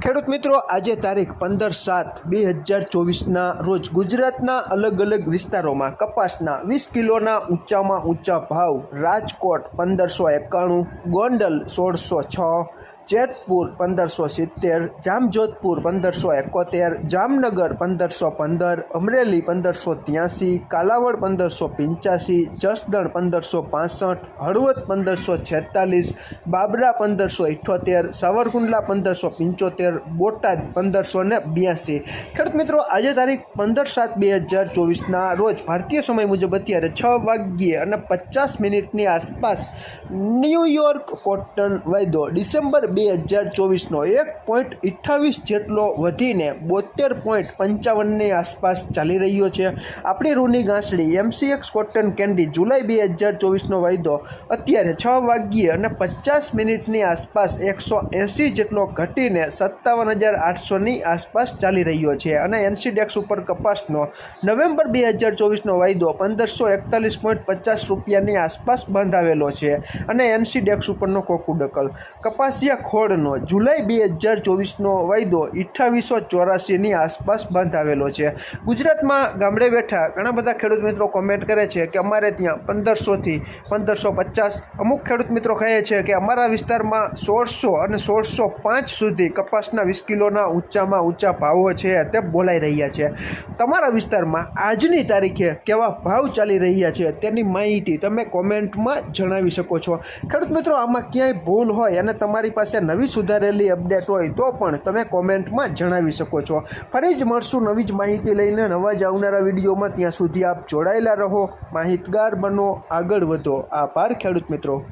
ખેડૂત મિત્રો, આજે તારીખ પંદર સાત બે હજાર ચોવીસના રોજ ગુજરાતના અલગ અલગ વિસ્તારોમાં કપાસના વીસ કિલોના ઊંચામાં ઊંચા ભાવ રાજકોટ પંદરસો એકાણું, ગોંડલ સોળસો છ જેતપુર પંદરસો સિત્તેર, જામજોધપુર પંદરસો એકોતેર, જામનગર પંદરસો પંદર, અમરેલી પંદરસો ત્યાંસી, કાલાવડ પંદરસો પંચ્યાસી, જસદણ પંદરસો પાસઠ, હળવદ પંદરસો છેતાલીસ, બાબરા પંદરસો ઇઠ્ઠોતેર સાવરકુંડલા પંદરસો પંચોતેર, બોટાદ પંદરસો ને બ્યાસી. ખેડૂત મિત્રો, આજે તારીખ પંદર સાત બે હજાર ચોવીસના રોજ ભારતીય સમય મુજબ અત્યારે છ વાગ્યે અને પચાસ મિનિટની આસપાસ ન્યૂયોર્ક કોટન વાયદો ડિસેમ્બર બે હજાર ચોવીસનો એક પોઈન્ટ અઠ્ઠાવીસ જેટલો વધીને બોતેર પોઈન્ટ પંચાવનની આસપાસ ચાલી રહ્યો છે. આપણી રૂની ઘાસડી એમસીએક્સ કોટન કેન્ડી જુલાઈ બે હજાર ચોવીસનો વાયદો અત્યારે છ વાગ્યે અને પચાસ મિનિટની આસપાસ એકસો એંસી જેટલો ઘટીને સત્તાવન હજાર આઠસોની આસપાસ ચાલી રહ્યો છે અને એનસીડેક્સ ઉપર કપાસનો નવેમ્બર બે હજાર ચોવીસનો વાયદો પંદરસો એકતાલીસ પોઈન્ટ પચાસ રૂપિયાની આસપાસ બંધાવેલો છે અને એનસીડેક્સ ઉપરનો કોકુડકલ. કપાસિયા ખોળનો જુલાઈ બે હજાર ચોવીસનો વાયદો અઠ્ઠાવીસો ચોરાસીની આસપાસ બંધાવેલો છે. ગુજરાતમાં ગામડે બેઠા ઘણા બધા ખેડૂત મિત્રો કોમેન્ટ કરે છે કે અમારે ત્યાં પંદરસોથી પંદરસો પચાસ અમુક ખેડૂત મિત્રો કહે છે કે અમારા વિસ્તારમાં સોળસો અને સોળસો પાંચ સુધી કપાસના વીસ કિલોના ઊંચામાં ઊંચા ભાવો છે તે બોલાઈ રહ્યા છે. તમારા વિસ્તારમાં આજની તારીખે કેવા ભાવ ચાલી રહ્યા છે તેની માહિતી તમે કોમેન્ટમાં જણાવી શકો છો. ખેડૂત મિત્રો, આમાં ક્યાંય ભૂલ હોય અને તમારી પાસે નવી સુધારેલી અપડેટ હોય તો પણ તમે કોમેન્ટમાં જણાવી શકો છો. ફરી જ મળશું નવી જ માહિતી લઈને. નવા જ આવનારા વિડીયોમાં ત્યાં સુધી આપ જોડાયેલા રહો. માહિતગાર બનો, આગળ વધો. આભાર ખેડૂત મિત્રો.